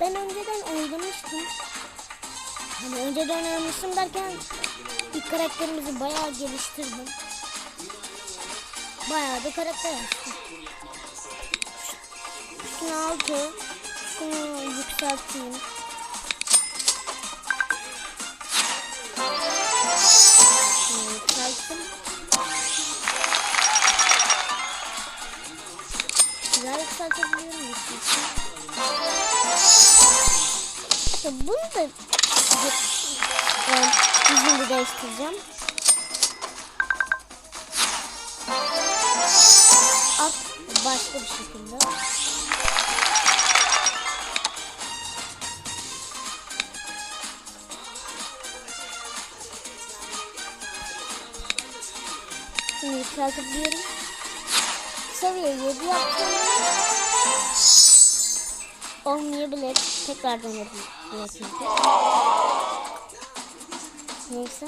Ben önceden oynamıştım. Hani önceden oynamıştım derken ilk karakterimizi bayağı geliştirdim. Bayağı da karakter yaptım. Şunu altı. Şunu yükselteyim. Güzel yükseltebiliyorum yükselttim. İşte bunu da yüzünü değiştireceğim. At başka bir şekilde. Şimdi yükseltebiliyorum. Seviye 7 yaptım. Olmayabilir. Tekrar denedim. Neyse.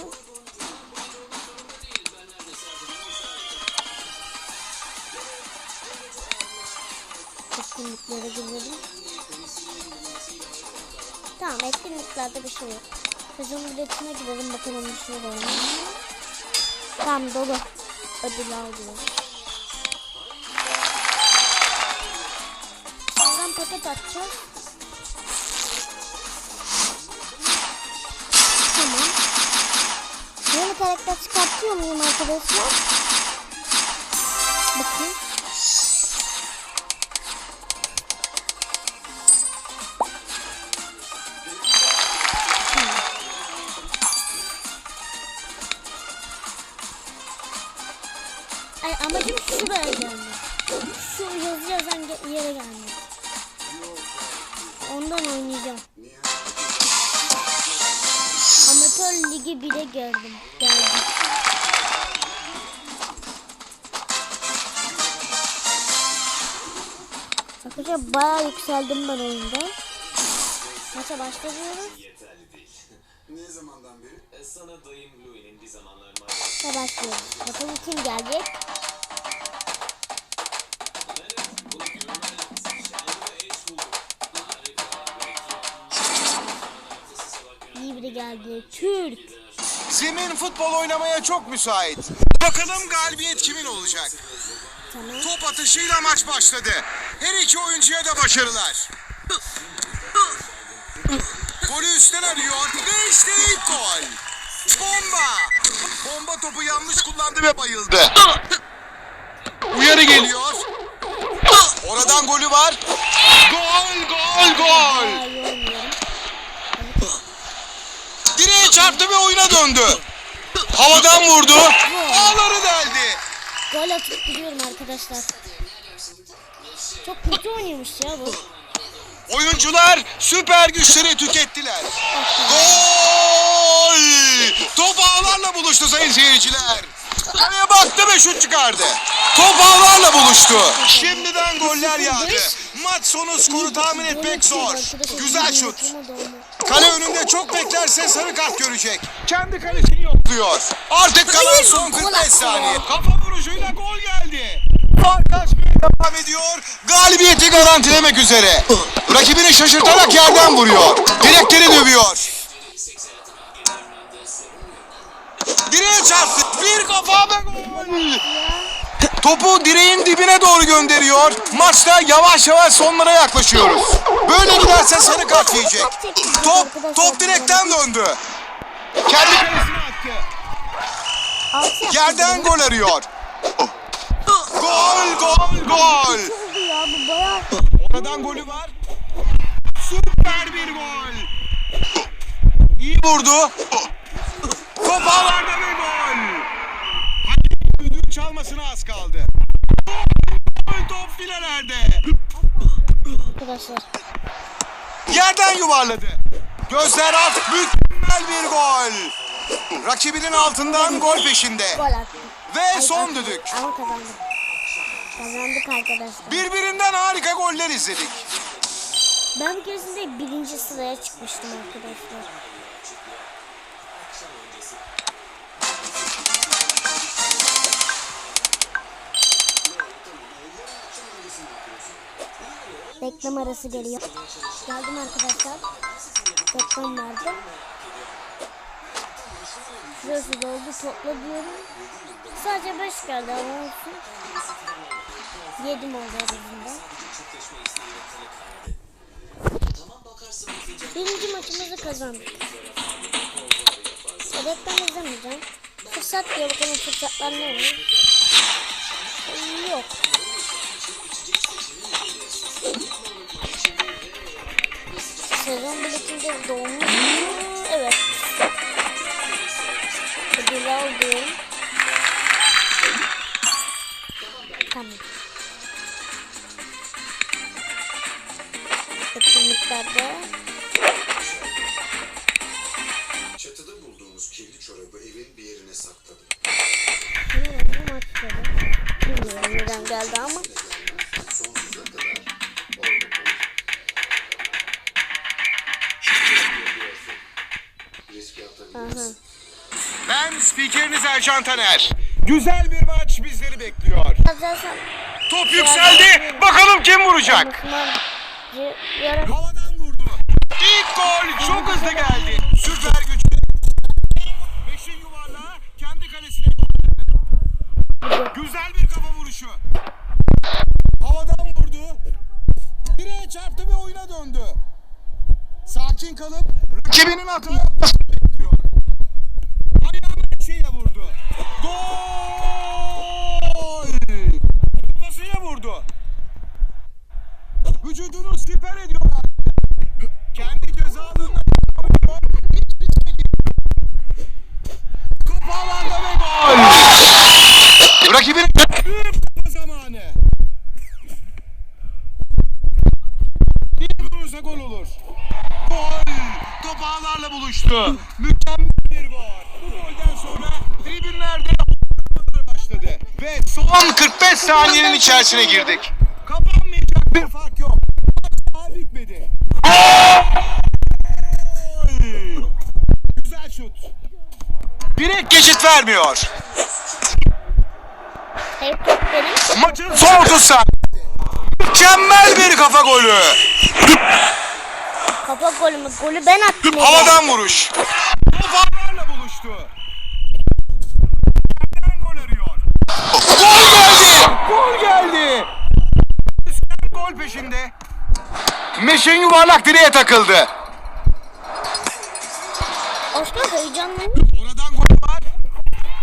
Etkinliklere girelim. Tamam etkinliklerde bir şey yok. Sezon biletine girelim bakalım bir şey var mı? Tamam dolu. Ödül alıyor. Sonradan paket atacağız. Karakter çıkartıyor muyum arkadaşlar? Bakın. Ay amacım şuraya gelmek. Şu yazı yazan yere gelmek. Ondan oynayacağım. Amatör ligi 1'e geldim. Arkadaşlar bayağı yükseldim ben oyunda. Maça başlıyoruz Ne zamandan beri? E, Sana dayım Louis'nin bir zamanlar maç. ve başlıyoruz. Bakalım kim gelecek? İyi biri geldi. Türk. Zemin futbol oynamaya çok müsait. Bakalım galibiyet kimin olacak? Tamam. Top atışıyla maç başladı. Her iki oyuncuya da başarılar. Golü üstten arıyor ve işte ilk gol. Bomba. Bomba topu yanlış kullandı ve bayıldı. Uyarı geliyor. Oradan golü var. Gol, gol, gol. Direğe çarptı ve oyuna döndü. Havadan vurdu. Ağları deldi. Gol atıp gidiyorum arkadaşlar. Çok kötü oynuyormuş ya bu. Oyuncular süper güçleri tükettiler. Gol! Top ağlarla buluştu sayın seyirciler. Kaleye baktı ve şut çıkardı. Top ağlarla buluştu. Şimdiden goller yağdı. Maç sonu skoru tahmin etmek zor. Güzel şut. Kale önünde çok beklerse sarı kart görecek. Kendi kalesini yokluyor. Artık kalan son 45 saniye. Kafa vuruşuyla gol geldi. Fark açmaya devam ediyor. Galibiyeti garantilemek üzere. Rakibini şaşırtarak yerden vuruyor. Direkleri dövüyor. Direğe çarptı. Bir kafa ve gol. Topu direğin dibine doğru gönderiyor. Maçta yavaş yavaş sonlara yaklaşıyoruz. Böyle giderse sarı kart yiyecek. Top, top direkten döndü. Kendi Yerden gol arıyor. Gol, gol, gol. Oradan golü var. Süper bir gol. İyi vurdu. Top ağlarda ve az kaldı. Top filelerde. Arkadaşlar. Yerden yuvarladı. Gözler artık mükemmel bir gol. Rakibinin altından gol peşinde. Gol attı. Ve son düdük. Ama kazandık. Kazandık arkadaşlar. Birbirinden harika goller izledik. Ben bir keresinde birinci sıraya çıkmıştım arkadaşlar. Reklam arası geliyor. Geldim arkadaşlar. Reklam vardı. Şurası doldu topla diyorum. Sadece 5 geldi ama olsun. Yedim oldu arasında. Birinci maçımızı kazandık. Reklam izlemeyeceğim. Fırsat diyor bakalım fırsatlar ne olur. Yok. Sezon biletinde doğmuş mu? Evet. Ödül aldım. Tamam. Etkinliklerde Çatıda bulduğumuz kirli çorabı evin bir yerine sakladım. ne bu maçları? Bilmiyorum neden geldi ama. Spikeriniz Ercan Taner. Güzel bir maç bizleri bekliyor. Top yükseldi. Bakalım kim vuracak? Havadan vurdu. İlk gol çok hızlı geldi. Süper güç. Beşin yuvarlağı kendi kalesine Güzel bir kafa vuruşu. Havadan vurdu. Direğe çarptı ve oyuna döndü. Sakin kalıp rakibinin yapmasını bekliyor. Vücudunu siper ediyor. Kendi ceza alanına. Hiçbir şey. Top alanda ve gol. Rakibin büyük topa zamanı. Bir vurursa gol olur. Gol. Top ağlarla buluştu. Mükemmel bir gol. Bu golden sonra tribünlerde başladı. Ve son 45 saniyenin içerisine girdik. Bir fark yok. Maç daha bitmedi. Güzel şut. Direkt geçit vermiyor. Maçın son 30 saniye. Mükemmel bir kafa golü. Kafa golümü. Golü ben attım. Havadan vuruş. Top ağlarla buluştu. Peşinde. Meşin yuvarlak direğe takıldı. Osman heyecanlı. Oradan gol var.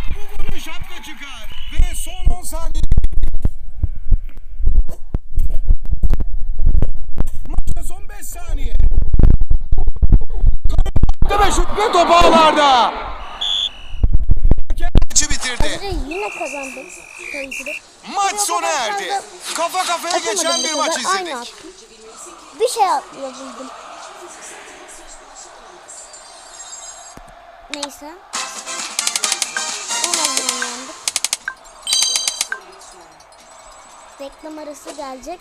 Bu golü şapka çıkar. Ve son 10 saniye. Maçta son 5 saniye. Ve şut ve top ağlarda. Maçı bitirdi. Yine kazandım. Tabii ki de. Maç sona erdi. Kafa kafaya geçen bir maç Aynı izledik. attım. Bir şey atlayabildim. Neyse. Reklam arası gelecek.